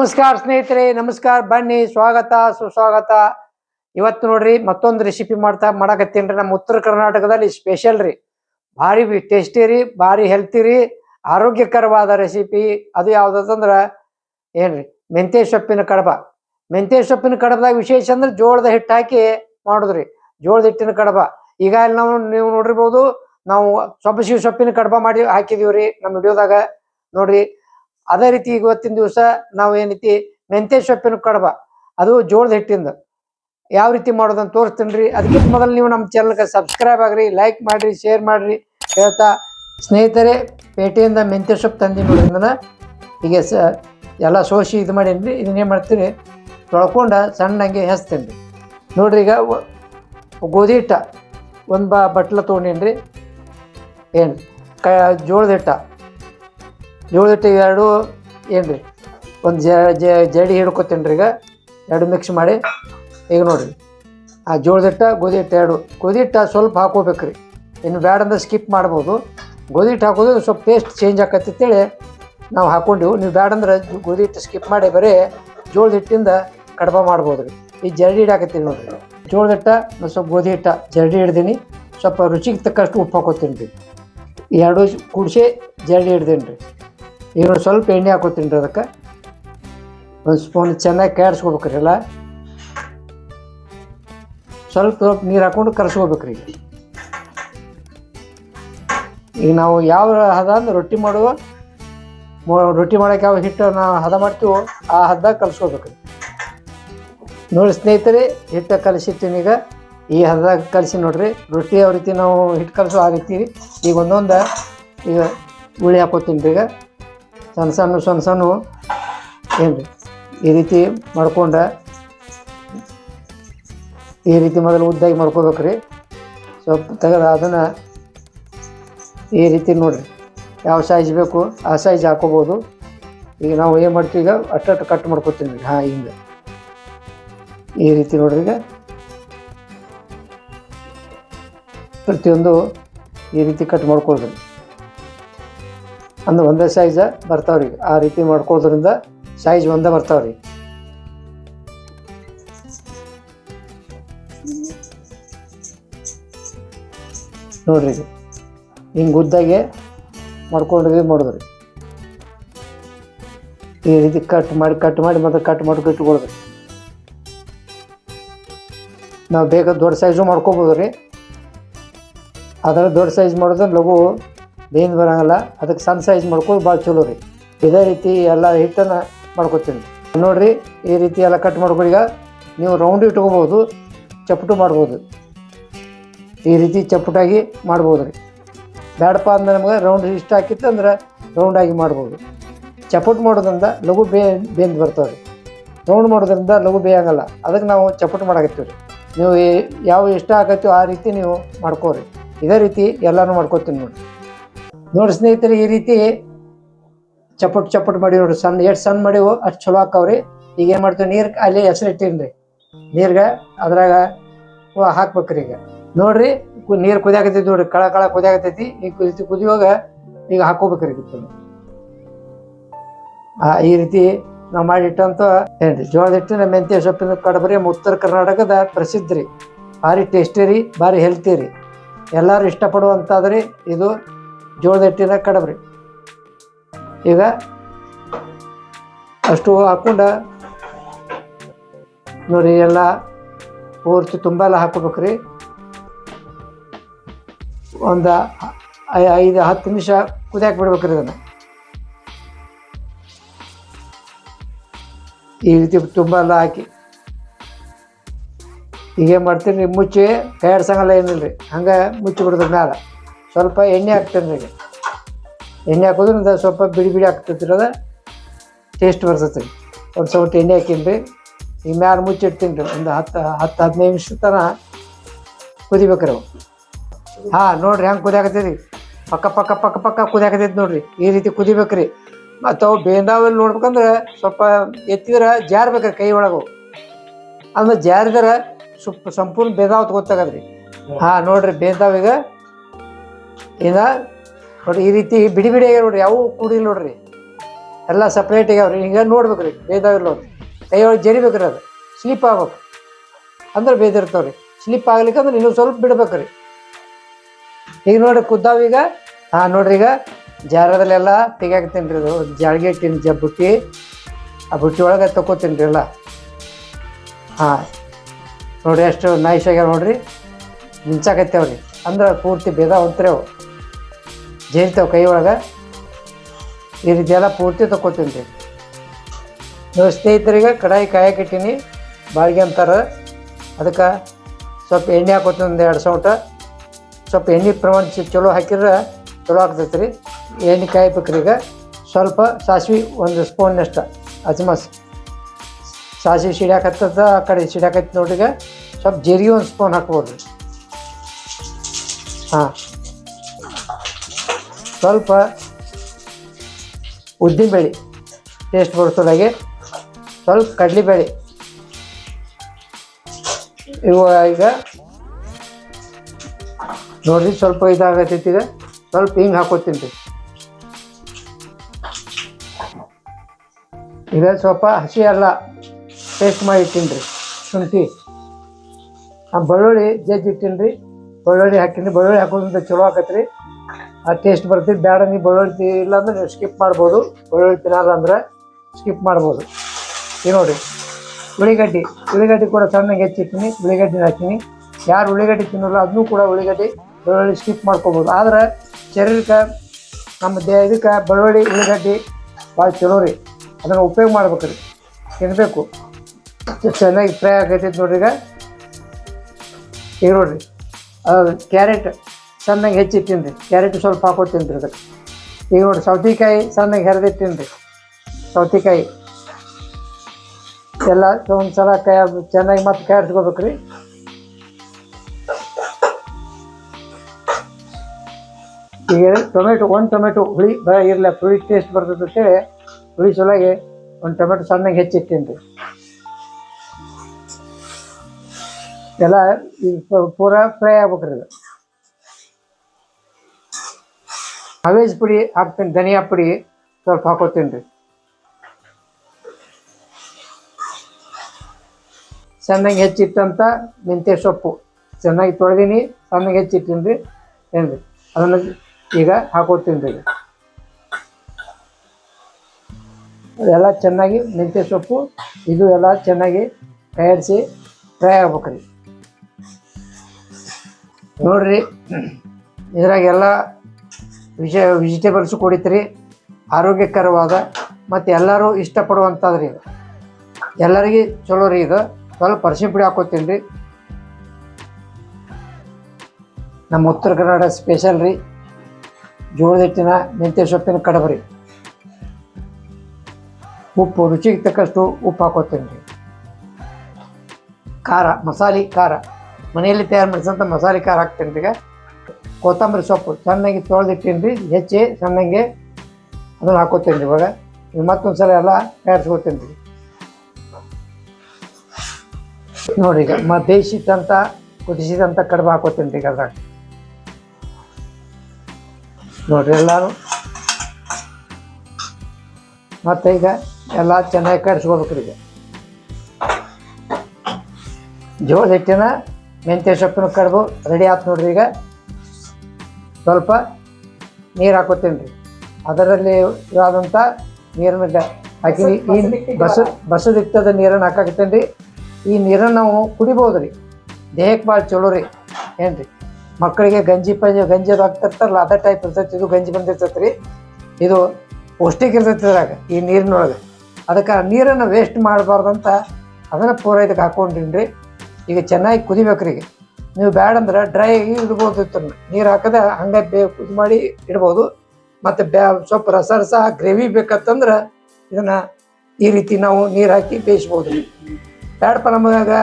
ನಮಸ್ಕಾರ ಸ್ನೇಹಿತರೆ, ನಮಸ್ಕಾರ ಬನ್ನಿ. ಸ್ವಾಗತ, ಸುಸ್ವಾಗತ. ಇವತ್ತು ನೋಡ್ರಿ, ಮತ್ತೊಂದು ರೆಸಿಪಿ ಮಾಡ್ತಾ ಮಾಡಕತ್ತೀನ್ರಿ ನಮ್ಮ ಉತ್ತರ ಕರ್ನಾಟಕದಲ್ಲಿ ಸ್ಪೆಷಲ್ ರೀ. ಭಾರಿ ಟೇಸ್ಟಿ ರೀ, ಭಾರಿ ಹೆಲ್ತಿ ರೀ, ಆರೋಗ್ಯಕರವಾದ ರೆಸಿಪಿ ಅದು ಯಾವ್ದಂದ್ರ ಏನ್ರಿ ಮೆಂತ್ಯ ಸೊಪ್ಪಿನ ಕಡಬ. ಮೆಂತ್ಯ ಸೊಪ್ಪಿನ ಕಡಬದಾಗ ವಿಶೇಷ ಅಂದ್ರೆ ಜೋಳದ ಹಿಟ್ಟು ಹಾಕಿ ಮಾಡುದ್ರಿ. ಜೋಳದ ಹಿಟ್ಟಿನ ಕಡಬ. ಈಗ ನಾವು, ನೀವು ನೋಡಿರ್ಬೋದು, ನಾವು ಸೊಪ್ಪು ಸೊಪ್ಪಿನ ಕಡಬ ಮಾಡಿ ಹಾಕಿದೀವ್ರಿ ನಮ್ಮ ವಿಡಿಯೋದಾಗ ನೋಡ್ರಿ ಅದೇ ರೀತಿ ಇವತ್ತಿನ ದಿವಸ ನಾವು ಏನೈತಿ ಮೆಂತ್ಯ ಸೊಪ್ಪಿನ ಕಡಬ. ಅದು ಜೋಳದ ಹಿಟ್ಟಿಂದ. ಯಾವ ರೀತಿ ಮಾಡೋದಂತ ತೋರಿಸ್ತೀನಿ ರೀ. ಅದಕ್ಕಿಂತ ಮೊದಲು ನೀವು ನಮ್ಮ ಚಾನಲ್ಗೆ ಸಬ್ಸ್ಕ್ರೈಬ್ ಆಗ್ರಿ ಲೈಕ್ ಮಾಡ್ರಿ ಶೇರ್ ಮಾಡ್ರಿ ಹೇಳ್ತಾ ಸ್ನೇಹಿತರೆ, ಪೇಟೆಯಿಂದ ಮೆಂತ್ಯ ಸೊಪ್ಪು ತಂದಿ ನೋಡಿದ್ನ ಈಗ ಸ ಎಲ್ಲ ಸೋಸಿ ಇದು ಮಾಡೀನಿ ಇದನ್ನೇನು ಮಾಡ್ತೀರಿ ತೊಳ್ಕೊಂಡ ಸಣ್ಣಂಗೆ ಹೆಚ್ತೀನಿ ರೀ. ನೋಡ್ರಿ ಈಗ ಗೋಧಿ ಹಿಟ್ಟ, ಒಂದು ಬಾ, ಬಟ್ಲ ತೊಗೊಂಡೇನು ರೀ. ಏನು ಕ, ಜೋಳದ ಹಿಟ್ಟ. ಜೋಳದ ಹಿಟ್ಟು ಎರಡು ಏನು ರೀ ಒಂದು ಜಡಿ ಹಿಡ್ಕೊತೀನಿ ರೀ ಈಗ. ಎರಡು ಮಿಕ್ಸ್ ಮಾಡಿ. ಈಗ ನೋಡಿರಿ. ಆ ಜೋಳದ ಹಿಟ್ಟ, ಗೋಧಿ ಹಿಟ್ಟು ಎರಡು. ಗೋಧಿ ಹಿಟ್ಟು ಸ್ವಲ್ಪ ಹಾಕೋಬೇಕು ರೀ. ಇನ್ನು ಬ್ಯಾಡ ಅಂದ್ರೆ ಸ್ಕಿಪ್ ಮಾಡ್ಬೋದು. ಗೋಧಿ ಹಿಟ್ಟು ಹಾಕೋದು ಸ್ವಲ್ಪ ಟೇಸ್ಟ್ ಚೇಂಜ್ ಆಕತ್ತಿ ಅಂತೇಳಿ ನಾವು ಹಾಕೊಂಡಿವು. ನೀವು ಬ್ಯಾಡ ಅಂದ್ರೆ ಗೋಧಿ ಹಿಟ್ಟು ಸ್ಕಿಪ್ ಮಾಡಿ ಬರೀ ಜೋಳದ ಹಿಟ್ಟಿಂದ ಕಡಬ ಮಾಡ್ಬೋದು ರೀ. ಈ ಜರಡಿ ಹಿಡಾಕತ್ತೀನಿ ನೋಡಿರಿ. ಜೋಳದ ಹಿಟ್ಟ ಸ್ವಲ್ಪ ಗೋಧಿ ಹಿಟ್ಟ ಜರಡಿ ಹಿಡ್ದೀನಿ. ಸ್ವಲ್ಪ ರುಚಿಗೆ ತಕ್ಕಷ್ಟು ಉಪ್ಪು ಹಾಕೋತೀನಿ ರೀ. ಎರಡು ಕೂಡಿಸಿ ಜರಡಿ ಹಿಡ್ದೀನಿ ರೀ. ಈಗ ಸ್ವಲ್ಪ ಎಣ್ಣೆ ಹಾಕೋತೀನಿ ರೀ ಅದಕ್ಕೆ. ಒಂದು ಸ್ಪೂನ್ ಚೆನ್ನಾಗಿ ಕ್ಯಾಡ್ಸ್ಕೊಬೇಕ್ರಿ ಎಲ್ಲ. ಸ್ವಲ್ಪ ಸ್ವಲ್ಪ ನೀರು ಹಾಕೊಂಡು ಕರ್ಸ್ಕೋಬೇಕ್ರಿ ಈಗ. ನಾವು ಯಾವ ಹದ ಅಂದ್ರೆ ರೊಟ್ಟಿ ಮಾಡುವ ರೊಟ್ಟಿ ಮಾಡೋಕೆ ಯಾವ ಹಿಟ್ಟು ನಾವು ಹದ ಮಾಡ್ತೀವೋ ಆ ಹದ್ದಾಗ ಕಲಿಸ್ಕೋಬೇಕ್ರಿ. ನೋಡಿ ಸ್ನೇಹಿತರೆ, ಹಿಟ್ಟು ಕಲಿಸಿರ್ತೀನಿ ಈಗ. ಈ ಹದದಾಗ ಕಲಿಸಿ ನೋಡ್ರಿ, ರೊಟ್ಟಿ ಯಾವ ರೀತಿ ನಾವು ಹಿಟ್ಟು ಕಲಿಸೋ ಆ ರೀತಿ. ಈಗ ಒಂದೊಂದು ಈಗ ಉಳಿ ಹಾಕೋತೀನಿ ಈಗ. ಸಣ್ಣ ಸಣ್ಣ ಸಣ್ಣ ಸಣ್ಣ ಏನು ರೀ ಈ ರೀತಿ ಮಾಡ್ಕೊಂಡು ಈ ರೀತಿ ಮೊದಲು ಉದ್ದಾಗಿ ಮಾಡ್ಕೋಬೇಕು ರೀ ಸ್ವಲ್ಪ ತೆಗೆದು ಅದನ್ನು ಈ ರೀತಿ ನೋಡಿರಿ. ಯಾವ ಸೈಜ್ ಬೇಕು ಆ ಸೈಜ್ ಹಾಕೋಬೋದು. ಈಗ ನಾವು ಏನು ಮಾಡ್ತೀವಿ ಈಗ ಅಟ್ಟಟ್ಟು ಕಟ್ ಮಾಡ್ಕೊತೀನಿ ರೀ ಹಾಂ, ಹಿಂಗೆ. ಈ ರೀತಿ ನೋಡ್ರಿ ಈಗ. ಪ್ರತಿಯೊಂದು ಈ ರೀತಿ ಕಟ್ ಮಾಡ್ಕೊಳ್ರಿ. ಅಂದ್ರೆ ಒಂದೇ ಸೈಜ್ ಬರ್ತಾವ್ರಿ. ಆ ರೀತಿ ಮಾಡ್ಕೊಳ್ಳೋದ್ರಿಂದ ಸೈಜ್ ಒಂದೇ ಬರ್ತಾವ್ರಿ. ನೋಡ್ರಿ. ಹಿಂಗೆ ಉದ್ದಾಗೆ ಮಾಡ್ಕೊಂಡ್ರಿ ಮಾಡಿದ್ರಿ. ಈ ರೀತಿ ಕಟ್ ಮಾಡಿ ಕಟ್ ಮಾಡಿ ಮತ್ತೆ ಕಟ್ ಮಾಡಿ ಇಟ್ಕೊಳ್ರಿ. ನಾವು ಬೇಗ ದೊಡ್ಡ ಸೈಜು ಮಾಡ್ಕೊಬೋದು ರೀ ಅದರ ದೊಡ್ಡ ಸೈಜ್ ಮಾಡಿದ್ರೆ ಲಘು ಬೇನ್ ಬರಂಗಿಲ್ಲ ಅದಕ್ಕೆ ಸಣ್ಣ ಸೈಜ್ ಮಾಡ್ಕೊಂಡು ಭಾಳ ಚಲೋ ರೀ. ಇದೇ ರೀತಿ ಎಲ್ಲ ಹಿಟ್ಟನ್ನು ಮಾಡ್ಕೊತೀನಿ. ನೋಡಿರಿ, ಈ ರೀತಿ ಎಲ್ಲ ಕಟ್ ಮಾಡ್ಕೊಂಡು ಈಗ ನೀವು ರೌಂಡ್ ಇಟ್ಕೋಬೋದು, ಚಪ್ಪಟು ಮಾಡ್ಬೋದು. ಈ ರೀತಿ ಚಪ್ಪಟಾಗಿ ಮಾಡ್ಬೋದು ರೀ. ಬೇಡಪ್ಪ ಅಂದ್ರೆ ನಮಗೆ ರೌಂಡ್ ಇಷ್ಟ ಹಾಕಿತ್ತು ಅಂದ್ರೆ ರೌಂಡಾಗಿ ಮಾಡ್ಬೋದು. ಚಪ್ಪಟು ಮಾಡೋದ್ರಿಂದ ಲಘು ಬೇ ಬೇಂದು ಬರ್ತಾವೆ ರೀ ರೌಂಡ್ ಮಾಡೋದ್ರಿಂದ ಲಘು ಬೇಯಂಗಲ್ಲ ಅದಕ್ಕೆ ನಾವು ಚಪ್ಪಟು ಮಾಡಾಕತ್ತೀವಿ ರೀ. ನೀವು ಯಾವ ಇಷ್ಟ ಆಗತ್ತೋ ಆ ರೀತಿ ನೀವು ಮಾಡ್ಕೋರಿ. ಇದೇ ರೀತಿ ಎಲ್ಲನೂ ಮಾಡ್ಕೋತೀನಿ ನೋಡಿ ನೋಡಿ ಸ್ನೇಹಿತರೆ, ಈ ರೀತಿ ಚಪ್ಪಟ್ ಚಪ್ಪಟ್ ಮಾಡಿ ನೋಡ್ರಿ ಸಣ್ಣ, ಎಷ್ಟು ಸಣ್ಣ ಮಾಡಿವು ಅಷ್ಟು ಚಲೋ ಹಾಕವ್ರಿ. ಈಗ ಏನು ಮಾಡ್ತೀವಿ, ನೀರು ಅಲ್ಲಿ ಹೆಸರು ಇಟ್ಟೀನಿ ರೀ ನೀರ್ಗೆ ಅದ್ರಾಗ ಹಾಕ್ಬೇಕ್ರಿ ಈಗ. ನೋಡ್ರಿ ನೀರು ಕುದಿಯಾಕತೈತಿ ನೋಡ್ರಿ, ಕಳ ಕಳ ಕುದಿಯಾಕತೈತಿ ಈಗ ಕುದಿತಿ ಕುದಿಯುವಾಗ ಈಗ ಹಾಕೋಬೇಕ್ರಿ ಆ, ಈ ರೀತಿ ನಾವು ಮಾಡಿಟ್ಟಂತ ಏನ್ರಿ, ಜೋಳದ ಹಿಟ್ಟಿನ ಮೆಂತ್ಯ ಸೊಪ್ಪಿನ ಕಡಬರಿ ಉತ್ತರ ಕರ್ನಾಟಕದ ಪ್ರಸಿದ್ಧ ರೀ. ಭಾರಿ ಟೇಸ್ಟಿ ರೀ, ಭಾರಿ ಹೆಲ್ತಿ ರೀ. ಎಲ್ಲರೂ ಇಷ್ಟಪಡುವಂಥದ್ರಿ ಇದು ಜೋಳದ ಹಿಟ್ಟಿನ ಕಡಬ್ರಿ. ಈಗ ಅಷ್ಟು ಹಾಕ್ಕೊಂಡು ನೋಡಿ ಎಲ್ಲ ಪೂರ್ತಿ ತುಂಬ ಎಲ್ಲ ಹಾಕೋಬೇಕ್ರಿ ಒಂದು ಐದು ಹತ್ತು ನಿಮಿಷ ಕುದಿಯಾಕೆ ಬಿಡ್ಬೇಕ್ರಿ ಅದನ್ನು. ಈ ರೀತಿ ತುಂಬ ಎಲ್ಲ ಹಾಕಿ. ಈಗ ಏನು ಮಾಡ್ತೀನಿ ಮುಚ್ಚಿ ಕೈ ಆಡ್ಸಂಗಲ್ಲ ಏನಿಲ್ಲ ರೀ ಹಂಗೆ ಮುಚ್ಚಿ ಬಿಡೋದ್ರ ಮ್ಯಾಲ. ಸ್ವಲ್ಪ ಎಣ್ಣೆ ಹಾಕ್ತೇನೆ ರೀ ಎಣ್ಣೆ ಹಾಕೋದ್ರಿಂದ ಸ್ವಲ್ಪ ಬಿಡಿ ಬಿಡಿ ಹಾಕ್ತೈತಿ ಅದು ಟೇಸ್ಟ್ ಬರ್ತೈತಿ. ಒಂದು ಸ್ವಲ್ಪ ಎಣ್ಣೆ ಹಾಕೀನಿ ರೀ. ಈಗ ಮ್ಯಾಲ ಮುಚ್ಚಿಡ್ತೀನಿ ರೀ, ಒಂದು ಹತ್ತು ಹತ್ತು ಹದಿನೈದು ನಿಮಿಷ ತನಕ ಕುದಿಬೇಕ್ರಿ ಅವು. ಹಾಂ, ನೋಡ್ರಿ ಹೆಂಗೆ ಕುದಿಯಾಕತ್ತೈತಿ ಪಕ್ಕ ಪಕ್ಕ ಪಕ್ಕ ಪಕ್ಕ ಕುದಿಯಾಕತ್ತೈತಿ ನೋಡ್ರಿ. ಈ ರೀತಿ ಕುದಿಬೇಕ್ರಿ. ಮತ್ತು ಅವು ಬೇಂದಾವಲ್ಲಿ ನೋಡ್ಬೇಕಂದ್ರೆ ಸ್ವಲ್ಪ ಎತ್ತಿದ್ರೆ ಜಾರ್ಬೇಕ್ರಿ ಕೈ ಒಳಗೆ. ಅಂದ್ರೆ ಜಾರಿದ್ರೆ ಸುಪ್, ಸಂಪೂರ್ಣ ಬೇದಾವ್ ಗೊತ್ತಾಗದ್ರಿ ಹಾಂ, ನೋಡ್ರಿ ಬೇಂದಾವ್ ಈಗ ಇದ ನೋಡ್ರಿ ಈ ರೀತಿ ಬಿಡಿ ಬಿಡಿ ಆಗ್ಯಾವ ನೋಡ್ರಿ, ಯಾವ ಕೂಡಿಲ್ಲ ನೋಡ್ರಿ. ಎಲ್ಲ ಸಪ್ರೇಟ್ ಆಗ್ಯಾವ್ರಿ. ಈಗ ನೋಡ್ಬೇಕ್ರಿ ರೀ ಅವ್ರು ಕೈಯೊಳಗೆ ಜರಿಬೇಕ್ರಿ ಅದು. ಸ್ಲಿಪ್ ಆಗ್ಬೇಕು. ಅಂದ್ರೆ ಬೇದಿರ್ತಾವ್ರಿ ಸ್ಲಿಪ್ ಆಗ್ಲಿಕ್ಕೆ ಅಂದ್ರೆ ಇನ್ನೂ ಸ್ವಲ್ಪ ಬಿಡ್ಬೇಕ್ರಿ. ಈಗ ನೋಡ್ರಿ ಕುದ್ದಾವ ಈಗ. ಹಾಂ, ನೋಡ್ರಿ ಈಗ. ಜಾರದಲ್ಲೆಲ್ಲ ತೆಗಿಯಾಕ್ತೀನಿ ರೀ ಅದು. ಜಾಳ್ಗೆ ತಿನ್ ಜ ಬುಟ್ಟಿ. ಆ ಬುಟ್ಟಿ ಒಳಗೆ ತಗೋತೀನಿ ರೀ ಎಲ್ಲ. ಹಾಂ. ನೋಡ್ರಿ ಎಷ್ಟು ನೈಸ್ ಆಗ್ಯಾವ ನೋಡ್ರಿ. ಮಿಂಚಾಕತ್ತೇವ್ರಿ. ಅಂದ್ರೆ ಪೂರ್ತಿ ಬೇದ ಹೊಂತ್ರೆವು ಜೇರಿತಾವ ಕೈ ಒಳಗೆ ಈ ಪೂರ್ತಿ ತಗೋತೀನಿ ರೀ. ನೀವು ಸ್ನೇಹಿತರಿಗೆ ಕಡಾಯಿ ಕಾಯಕ್ಕೆ ಇಟ್ಟೀನಿ, ಬಾಳ್ಗೆ ಅಂತಾರೆ. ಅದಕ್ಕೆ ಸ್ವಲ್ಪ ಎಣ್ಣೆ ಹಾಕೋತೀನಿ ಒಂದು ಎರಡು ಸೌಟ. ಸ್ವಲ್ಪ ಎಣ್ಣೆ ಪ್ರಮಾಣ ಚಲೋ ಹಾಕಿದ್ರೆ ಚಲೋ ಆಗ್ತೈತೆ ರೀ. ಎಣ್ಣೆ ಕಾಯ್ಬೇಕ್ರಿ ಈಗ. ಸ್ವಲ್ಪ ಸಾಸಿವೆ ಒಂದು ಸ್ಪೂನ್ನಷ್ಟು ಅಜಮಸ್. ಸಾಸಿವೆ ಸಿಡ್ಯಾಕತ್ತದ ಆ ಕಡೆ ಸಿಡ್ಯಾಕತ್ತಿ ನೋಡ್ರಿ ಈಗ. ಸ್ವಲ್ಪ ಜೀರಿಗೆ ಒಂದು ಸ್ಪೂನ್ ಹಾಕ್ಬೋದು ರೀ ಹಾಂ. ಸ್ವಲ್ಪ ಉದ್ದಿನಬೇಳೆ ಟೇಸ್ಟ್ ಬರ್ತದಾಗೆ ಸ್ವಲ್ಪ ಕಡಲೆಬೇಳೆ. ಇವು ಈಗ ನೋಡ್ರಿ ಸ್ವಲ್ಪ ಇದಾಗತ್ತೈತಿ ಈಗ. ಸ್ವಲ್ಪ ಹಿಂಗೆ ಹಾಕೋತೀನಿ ರೀ. ಈಗ ಸ್ವಲ್ಪ ಹಸಿ ಅಲ್ಲ ಟೇಸ್ಟ್ ಮಾಡಿ ಇಟ್ಟೀನಿ ರೀ ಶುಂಠಿ. ಆ ಬೆಳ್ಳುಳ್ಳಿ ಜಜ್ಜಿ ಇಟ್ಟೀನಿ ರೀ ಬೆಳ್ಳುಳ್ಳಿ ಹಾಕಿನಿ ಬೆಳ್ಳುಳ್ಳಿ ಹಾಕೋದ್ರಿಂದ ಚಲೋ ಆಕತ್ರಿ. ಆ ಟೇಸ್ಟ್ ಬರ್ತೈತಿ. ಬೇಡ ನೀವು ಬೆಳ್ಳುಳ್ಳಿ ಇಲ್ಲ ಅಂದ್ರೆ ನೀವು ಸ್ಕಿಪ್ ಮಾಡ್ಬೋದು. ಬೆಳ್ಳುಳ್ಳಿ ತಿನ್ನಲ್ಲ ಅಂದ್ರೆ ಸ್ಕಿಪ್ ಮಾಡ್ಬೋದು. ಈ ನೋಡಿ ಉಳ್ಳಿಗಡ್ಡಿ ಉಳ್ಳಿಗಡ್ಡಿ ಕೂಡ ಸಣ್ಣಗೆ ಹೆಚ್ಚಿಟ್ಟಿನಿ ಉಳ್ಳಿಗಡ್ಡಿನ ಹಾಕಿನಿ ಯಾರು ಉಳ್ಳಿಗಡ್ಡಿ ತಿನ್ನಲ್ಲ, ಅದನ್ನೂ ಕೂಡ ಉಳ್ಳಿಗಡ್ಡಿ ಬೆಳ್ಳುಳ್ಳಿ ಸ್ಕಿಪ್ ಮಾಡ್ಕೋಬೋದು. ಆದ್ರೆ ಶರೀರಕ್ಕೆ, ನಮ್ಮ ದೇ ಇದಕ್ಕೆ ಬೆಳ್ಳುಳ್ಳಿ ಉಳ್ಳಿಗಡ್ಡಿ ಭಾಳ ಚಲೋ ರೀ. ಅದನ್ನು ಉಪಯೋಗ ಮಾಡ್ಬೇಕು ರೀ ತಿನ್ನಬೇಕು ಚೆನ್ನಾಗಿ ಫ್ರೈ ಆಗೈತೆ ನೋಡ್ರಿ ಈಗ. ಈಗ ನೋಡ್ರಿ. ಕ್ಯಾರೆಟ್ ಸಣ್ಣಗೆ ಹೆಚ್ಚಿ ರೀ ಕ್ಯಾರೆಟ್ ಸ್ವಲ್ಪ ಹಾಕೋ ರೀ ಅದಕ್ಕೆ. ಈಗ ನೋಡಿ, ಸೌತೆಕಾಯಿ ಸಣ್ಣಗೆ ಹೆರದಿ ರೀ ಸೌತೆಕಾಯಿ. ಎಲ್ಲ ಒಂದು ಸಲ ಕೈ ಚೆನ್ನಾಗಿ ಮತ್ತೆ ಕೈ ರೀ ಈಗ ಟೊಮೆಟೊ, ಒಂದು ಟೊಮೆಟೊ ಹುಳಿ ಬ ಇರಲಿಲ್ಲ ಹುಳಿ ಟೇಸ್ಟ್ ಬರ್ತದೆ ಅಂತೇಳಿ ಹುಳಿ ಸಲುವಾಗಿ ಒಂದು ಟೊಮೆಟೊ ಸಣ್ಣಗೆ ಹೆಚ್ಚಿಟ್ಟಿನಿ ರೀ ಎಲ್ಲ ಪೂರ ಪೂರಾ ಫ್ರೈ ಆಗ್ಬೇಕ್ರಿ ಇದು ಹವೇಜ್ ಪುಡಿ ಹಾಕ್ತೀನಿ, ಧನಿಯಾ ಪುಡಿ ಸ್ವಲ್ಪ ಹಾಕೋತೀನಿ ರೀ. ಚೆನ್ನಾಗಿ ಹೆಚ್ಚಿಟ್ಟಂತ ಮೆಂತ್ಯ ಸೊಪ್ಪು. ಚೆನ್ನಾಗಿ ತೊಳೆದೀನಿ ಚೆನ್ನಾಗಿ ಹೆಚ್ಚಿಟ್ಟಿನಿ ರೀ. ಏನು ರೀ, ಅದನ್ನು ಈಗ ಹಾಕೋತೀನಿ ರೀ. ಎಲ್ಲ ಚೆನ್ನಾಗಿ ಮೆಂತ್ಯ ಸೊಪ್ಪು, ಇದು ಎಲ್ಲ ಚೆನ್ನಾಗಿ ತಯಾರಿಸಿ ಫ್ರೈ ಆಗ್ಬೇಕು ರೀ ನೋಡ್ರಿ, ಇದ್ರಾಗೆಲ್ಲ ವಿಜ ವೆಜಿಟೇಬಲ್ಸು ಕುಡಿತೀರಿ, ಆರೋಗ್ಯಕರವಾದ ಮತ್ತು ಎಲ್ಲರೂ ಇಷ್ಟಪಡುವಂಥದ್ದು ರೀ ಇದು. ಎಲ್ಲರಿಗೆ ಚಲೋ ರೀ ಇದು. ಸ್ವಲ್ಪ ಅರಿಶಿನ ಪುಡಿ ಹಾಕೋತೀನಿ ರೀ ನಮ್ಮ ಉತ್ತರ ಕನ್ನಡ ಸ್ಪೆಷಲ್ ರೀ. ಜೋಳದ ಹಿಟ್ಟಿನ ಮೆಂತ್ಯ ಸೊಪ್ಪಿನ ಕಡಬರಿ. ಉಪ್ಪು, ರುಚಿಗೆ ತಕ್ಕಷ್ಟು ಉಪ್ಪು ಹಾಕೋತೀನಿ ರೀ ಖಾರ, ಮಸಾಲೆ ಖಾರ. ಮನೆಯಲ್ಲಿ ತಯಾರು ಮಾಡಿಸಿದಂಥ ಮಸಾಲೆ ಖಾರ ಹಾಕ್ತೀನಿ ಈಗ ಕೊತ್ತಂಬರಿ ಸೊಪ್ಪು ಚೆನ್ನಾಗಿ ತೊಳೆದಿಟ್ಟಿನಿ ಹೆಚ್ಚಿ ಸಣ್ಣಗೆ ಅದನ್ನು ಹಾಕೋತೀನಿ ಇವಾಗ. ಮತ್ತೊಂದು ಸಲ ಎಲ್ಲ ತಯಾರಿಸ್ಕೊತೀನಿ ರೀ. ನೋಡಿ ಈಗ ಮ ಬೇಯಿಸಿದಂಥ ಕುದಿಸಿದಂಥ ಕಡುಬು ಹಾಕೋತೀನಿ ಈಗ ಅದ್ರಾಗ. ನೋಡಿರಿ ಎಲ್ಲರೂ. ಮತ್ತೆ ಈಗ ಎಲ್ಲ ಚೆನ್ನಾಗಿ ಕಡಿಸ್ಕೋಬೇಕು ಈಗ. ಜೋಳ ಹಿಟ್ಟಿನ ಮೆಂತ್ಯ ಸೊಪ್ಪಿನ ಕಡುಬು ರೆಡಿ ಆಯ್ತು ನೋಡ್ರಿ ಈಗ. ಸ್ವಲ್ಪ ನೀರು ಹಾಕೋತೀನಿ ರೀ. ಅದರಲ್ಲಿ ಇರೋದಂಥ ನೀರನ್ನು ಹಾಕಿ ಈ ಬಸ ಬಸದಿಕ್ತದ ನೀರನ್ನು ಹಾಕಾಕತ್ತೇನೆ ರೀ. ಈ ನೀರನ್ನು ನಾವು ಕುಡಿಬೋದು ರೀ. ದೇಹಕ್ಕೆ ಭಾಳ ಚಲೋ ರೀ. ಏನು ರೀ? ಮಕ್ಕಳಿಗೆ ಗಂಜಿ ಪಂಜಿ ಗಂಜಿ ಅದು ಹಾಕ್ತಿರ್ತಾರಲ್ಲ ಅದೇ ಟೈಪ್ ಇರ್ತೈತಿ ಇದು ಗಂಜಿ ಬಂದಿರ್ತೈತೆ ರೀ. ಇದು ಪೌಷ್ಟಿಕ ಇರ್ತೈತಿ ಇದ್ರಾಗ ಈ ನೀರಿನೊಳಗೆ. ಅದಕ್ಕೆ ನೀರನ್ನು ವೇಸ್ಟ್ ಮಾಡಬಾರ್ದಂತ ಅದನ್ನು ಪೂರ ಇದಕ್ಕೆ ಹಾಕೊಂಡಿನಿ ರೀ ಈಗ ಚೆನ್ನಾಗಿ ಕುದಿಬೇಕು ರೀ ಈಗ ನೀವು ಬ್ಯಾಡ ಅಂದ್ರೆ ಡ್ರೈ ಆಗಿ ಇಡ್ಬೋದು ನೀರು ಹಾಕದೆ ಹಂಗೆ ಬೇ ಕುದಿ ಮಾಡಿ ಇಡ್ಬೋದು. ಮತ್ತು ಬ್ಯಾ ಸ್ವಲ್ಪ ರಸ ರಸ ಗ್ರೇವಿ ಬೇಕಂತಂದ್ರೆ ಇದನ್ನು ಈ ರೀತಿ ನಾವು ನೀರು ಹಾಕಿ ಬೇಯಿಸ್ಬೋದು. ಬ್ಯಾಡಪ್ಪ ನಮಗೆ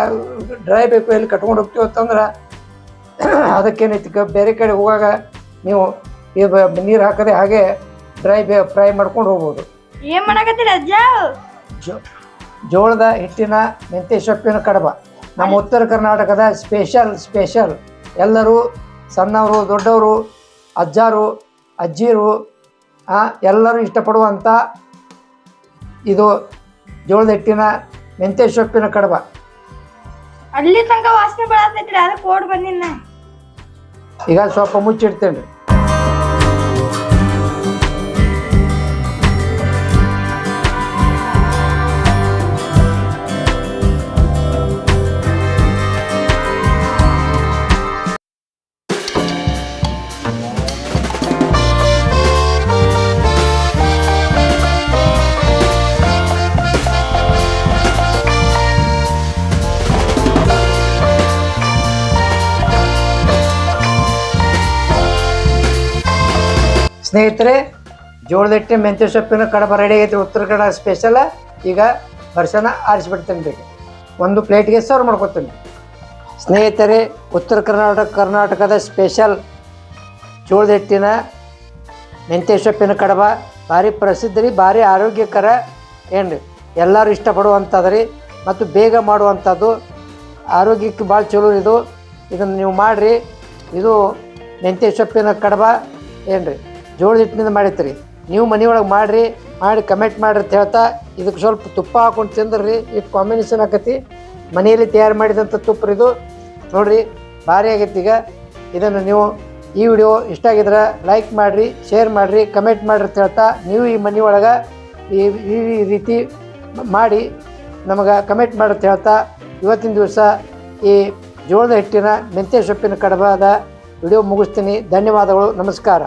ಡ್ರೈ ಬೇಕು ಎಲ್ಲಿ ಕಟ್ಕೊಂಡು ಹೋಗ್ತೀವಿ ಅಂತಂದ್ರೆ ಅದಕ್ಕೇನೈತಿ ಬೇರೆ ಕಡೆ ಹೋಗಾಗ ನೀವು ನೀರು ಹಾಕದೆ ಹಾಗೆ ಡ್ರೈ ಬೇ ಫ್ರೈ ಮಾಡ್ಕೊಂಡು ಹೋಗ್ಬೋದು. ಏನು ಮಾಡಕತ್ತೀರ ಜೋಳದ ಹಿಟ್ಟಿನ ಮೆಂತ್ಯ ಸೊಪ್ಪಿನ ಕಡಬ. ನಮ್ಮ ಉತ್ತರ ಕರ್ನಾಟಕದ ಸ್ಪೆಷಲ್ ಸ್ಪೆಷಲ್. ಎಲ್ಲರೂ ಸಣ್ಣವರು ದೊಡ್ಡವರು ಅಜ್ಜಾರು ಅಜ್ಜಿರು ಎಲ್ಲರೂ ಇಷ್ಟಪಡುವಂಥ ಇದು ಜೋಳದ ಹಿಟ್ಟಿನ ಮೆಂತ್ಯ ಸೊಪ್ಪಿನ ಕಡಬ. ಅಲ್ಲಿ ತನಕ ವಾಸನೆ ಬರತೈತ್ರಿ ಅದಕ್ಕೆ ಓಡ್ ಬಂದಿನ. ಈಗ ಸ್ವಲ್ಪ ಮುಚ್ಚಿಡ್ತೇನೆ ರೀ ಸ್ನೇಹಿತರೆ, ಜೋಳದಟ್ಟೆ ಮೆಂತ್ಯ ಸೊಪ್ಪಿನ ಕಡಬ ರೆಡಿ ಆಗೈತೆ ಉತ್ತರ ಕನ್ನಡ ಸ್ಪೆಷಲ್ ಈಗ ವರ್ಷನ ಆರಿಸ್ಬಿಡ್ತೇನೆ ಬೇಕು ಒಂದು ಪ್ಲೇಟ್ಗೆ ಸರ್ವ್ ಮಾಡ್ಕೊತೀನಿ ಸ್ನೇಹಿತರೆ, ಉತ್ತರ ಕರ್ನಾಟಕ ಕರ್ನಾಟಕದ ಸ್ಪೆಷಲ್ ಜೋಳದಟ್ಟಿನ ಮೆಂತ್ಯ ಸೊಪ್ಪಿನ ಕಡಬ ಭಾರಿ ಪ್ರಸಿದ್ಧ ರೀ ಭಾರಿ ಆರೋಗ್ಯಕರ ಏನು ಎಲ್ಲರೂ ಇಷ್ಟಪಡುವಂಥದ್ದು ರೀ ಮತ್ತು ಬೇಗ ಮಾಡುವಂಥದ್ದು. ಆರೋಗ್ಯಕ್ಕೆ ಭಾಳ ಚಲೋ ಇದು. ಇದನ್ನು ನೀವು ಮಾಡಿರಿ. ಇದು ಮೆಂತ್ಯ ಸೊಪ್ಪಿನ ಕಡಬ ಏನು ರೀ ಜೋಳದ ಹಿಟ್ಟಿನಿಂದ ಮಾಡಿತ್ರಿ ನೀವು ಮನೆಯೊಳಗೆ ಮಾಡಿರಿ, ಮಾಡಿ ಕಮೆಂಟ್ ಮಾಡಿರಿ ಅಂತ ಹೇಳ್ತಾ, ಇದಕ್ಕೆ ಸ್ವಲ್ಪ ತುಪ್ಪ ಹಾಕೊಂಡು ತಿಂದ್ರಿ ಇಷ್ಟು ಕಾಂಬಿನೇಷನ್ ಆಕತಿ. ಮನೆಯಲ್ಲಿ ತಯಾರು ಮಾಡಿದಂಥ ತುಪ್ಪ ಇದು. ನೋಡಿರಿ, ಭಾರಿ ಆಗೈತಿ ಈಗ. ಇದನ್ನು ನೀವು ಈ ವಿಡಿಯೋ ಇಷ್ಟ ಆಗಿದ್ರೆ ಲೈಕ್ ಮಾಡಿರಿ ಶೇರ್ ಮಾಡಿರಿ ಕಮೆಂಟ್ ಮಾಡಿರಿ ಅಂತ ಹೇಳ್ತಾ, ನೀವು ಈ ಮನೆಯೊಳಗೆ ಈ ಈ ರೀತಿ ಮಾಡಿ ನಮಗೆ ಕಮೆಂಟ್ ಅಂತ ಹೇಳ್ತಾ, ಇವತ್ತಿನ ದಿವಸ ಈ ಜೋಳದ ಹಿಟ್ಟಿನ ಮೆಂತ್ಯ ಸೊಪ್ಪಿನ ಕಡಬಾದ ವಿಡಿಯೋ ಮುಗಿಸ್ತೀನಿ. ಧನ್ಯವಾದಗಳು, ನಮಸ್ಕಾರ.